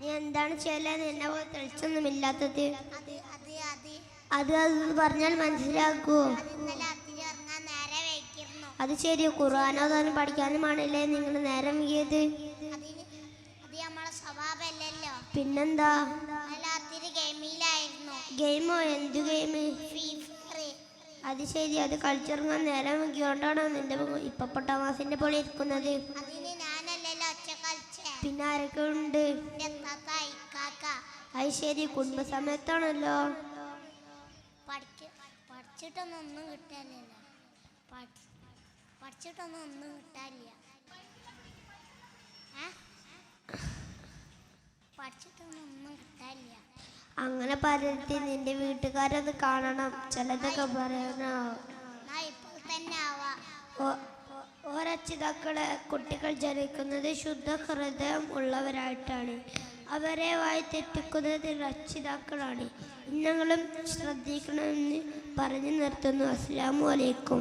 നീ എന്താണ് ചെയ്യലെന്ന് എന്നെ പോലെ തെളിച്ചൊന്നുമില്ലാത്തത്. അത് അത് പറഞ്ഞാൽ മനസ്സിലാക്കുമോ അത് ശരി. ശരി ഖുർആാനോദാനും പഠിക്കാനുമാണല്ലേ നിങ്ങൾ നേരം വീയത് പിന്നെന്താ? ഗെയിമോ? എന്ത് ഗെയിം? അത് ശരി. അത് കളിച്ചിറങ്ങാൻ നേരം വൈകിയോണ്ടാണോ നിന്റെ ഇപ്പൊ പൊട്ടാമാസിന്റെ പോലെ ഇരിക്കുന്നത്. പിന്നെ ആരൊക്കെ ഉണ്ട് അത് ശരി കുടുംബസമയത്താണല്ലോ പഠിച്ചിട്ടൊന്നും ഒന്നും കിട്ടാനില്ല. പഠിച്ചിട്ടൊന്നും ഒന്നും കിട്ടാനില്ല? പഠിച്ചിട്ടൊന്നും ഒന്നും കിട്ടാനില്ല. അങ്ങനെ പരത്തി നിന്റെ വീട്ടുകാരത് കാണണം. ചിലതൊക്കെ പറയാനോ രക്ഷിതാക്കളെ കുട്ടികൾ ജനിക്കുന്നത് ശുദ്ധ ഹൃദയം ഉള്ളവരായിട്ടാണ്. അവരെ വായി തെറ്റിക്കുന്നത് രക്ഷിതാക്കളാണ്. ഇന്നങ്ങളും ശ്രദ്ധിക്കണമെന്ന് പറഞ്ഞു നിർത്തുന്നു. അസ്സാം വലൈക്കും